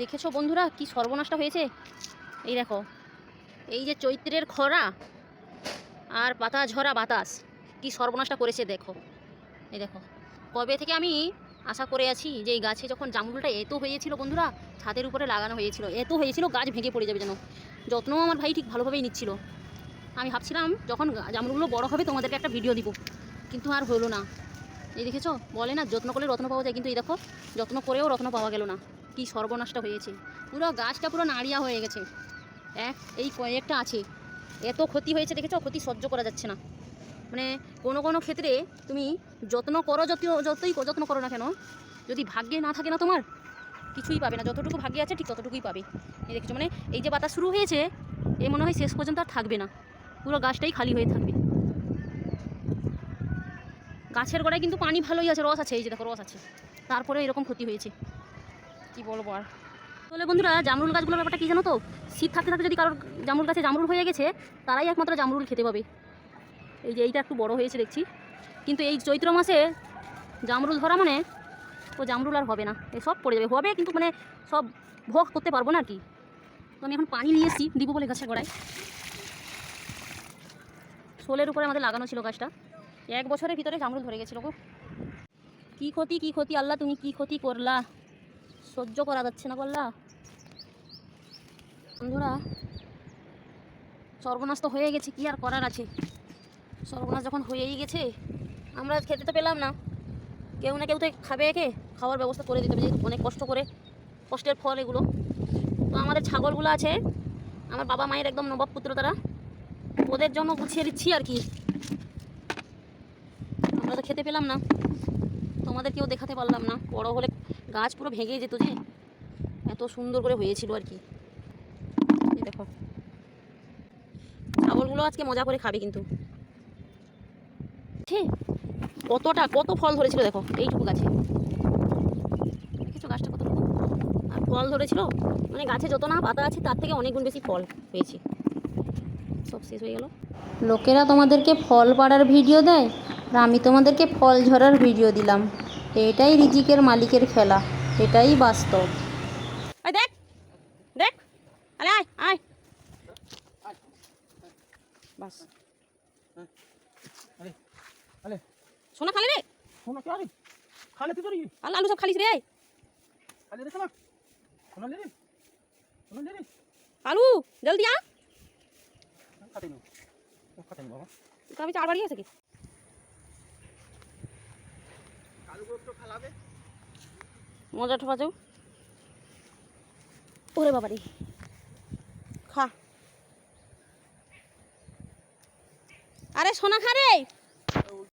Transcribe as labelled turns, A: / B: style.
A: দেখেছ বন্ধুরা কি সর্বনাশটা হয়েছে? এই দেখো, এই যে চৈত্রের খরা আর পাতা ঝরা বাতাস, কি সর্বনাশটা করেছে দেখো। এই দেখো, কবে থেকে আমি আশা করে আছি যে এই গাছে যখন জামরুলটা এত হয়েছিল বন্ধুরা, ছাদের উপরে লাগানো হয়েছিল, এত হয়েছিল গাছ ভেঙে পড়ে যাবে যেন। যত্নও আমার ভাই ঠিক ভালোভাবেই নিচ্ছিল। আমি ভাবছিলাম যখন জামরুলগুলো বড় হবে তোমাদেরকে একটা ভিডিও দিব, কিন্তু আর হলো না। এই দেখেছ? বলে না, যত্ন করলে রত্ন পাওয়া যায়, কিন্তু এই দেখো, যত্ন করেও রত্ন পাওয়া গেল না। কি সর্বনাশটা হয়েছে। পুরো গাছটা পুরো নাড়িয়া হয়ে গেছে। এক এই কয়েকটা আছে। এত ক্ষতি হয়েছে দেখেছ? ক্ষতি সহ্য করা যাচ্ছে না। মানে কোনো কোনো ক্ষেত্রে তুমি যত্ন করো যত যতই যত্ন করো না কেন, যদি ভাগ্যে না থাকে না তোমার, কিছুই পাবে না। যতটুকু ভাগ্যে আছে, ঠিক ততটুকুই পাবে। এই দেখেছ? মানে এই যে বাতাস শুরু হয়েছে, এ মনে হয় শেষ পর্যন্ত আর থাকবে না। পুরো গাছটাই খালি হয়ে থাকবে। গাছের গোড়ায় কিন্তু পানি ভালোই আছে, রস আছে। এই যে দেখো, রস আছে। তারপরে এরকম ক্ষতি হয়েছে। কি বলব আর? তাহলে বন্ধুরা, জামরুল গাছগুলোর ব্যাপারটা কি জানো তো? শীত থাকতে থাকতে যদি কারোর জামরুল গাছে জামরুল হয়ে গেছে, তারাই একমাত্র জামরুল খেতে পাবে। এই যে এইটা একটু বড় হয়েছে দেখছি। কিন্তু এই চৈত্র মাসে জামরুল ধরা মানে ও জামরুল আর হবে না। সব পড়ে যাবে। হবে কিন্তু মানে সব ভোগ করতে পারব না আর কি। তো আমি এখন পানি নিয়ে এসেছি দিব বলে গাছের গোড়ায়। শোলের উপরে আমাদের লাগানো ছিল গাছটা। এক বছরের ভিতরে জামরুল ধরে গেছিল গো। কী ক্ষতি কী ক্ষতি? আল্লাহ, তুমি কী ক্ষতি করলা? সহ্য করা যাচ্ছে না বললা। বন্ধুরা, সর্বনাশ তো হয়ে গেছে, কি আর করার আছে? সর্বনাশ যখন হয়েই গেছে, আমরা খেতে তো পেলাম না। কেউ না কেউ তো খাবে একে, খাওয়ার ব্যবস্থা করে দিতে হবে অনেক কষ্ট করে, কষ্টের ফল এগুলো। তো আমাদের ছাগলগুলো আছে, আমার বাবা মায়ের একদম নবাব পুত্র তারা। ওদের জন্য গুছিয়ে দিচ্ছি আর কি। আমরা তো খেতে পেলাম না। তোমাদেরকেও দেখাতে পারলাম না। বড় হলে গাছ পুরো ভেঙে যেত যে। এত সুন্দর করে হয়েছিল আর কি। দেখো। ছাগলগুলো আজকে মজা করে খাবে কিন্তু। ছি, কতটা কত ফল ধরেছিল দেখো এইটুকু গাছে। দেখেছ গাছটা আর ফল ধরেছিল? মানে গাছে যত না পাতা আছে তার থেকে অনেক গুণ বেশি ফল হয়েছে। সব শেষ হয়ে গেল।
B: লোকেরা তোমাদেরকে ফল পাড়ার ভিডিও দেয়? আর আমি তোমাদেরকে ফল ঝরার ভিডিও দিলাম। এটাই রিজিকের মালিকের খেলা। এটাই বাস্তব।
A: আয় দেখ দেখ আরে আয় আয়। বাস।
C: আরে আরে।
A: সোনা খালি রে।
C: তুই
A: আলু সব খালিস রে।
C: খালে রে শোনা শোনা লে রে। শোনা লে রে।
A: আলু জলদি আ
C: খাতে নি। খাতে নি বাবা।
A: আমি চার বাড়ি আছে কি
C: আলু গুলো একটু খালাবে
A: মজা ঠোপা যাও ওরে বাবারি খা। আরে সোনা খা রে।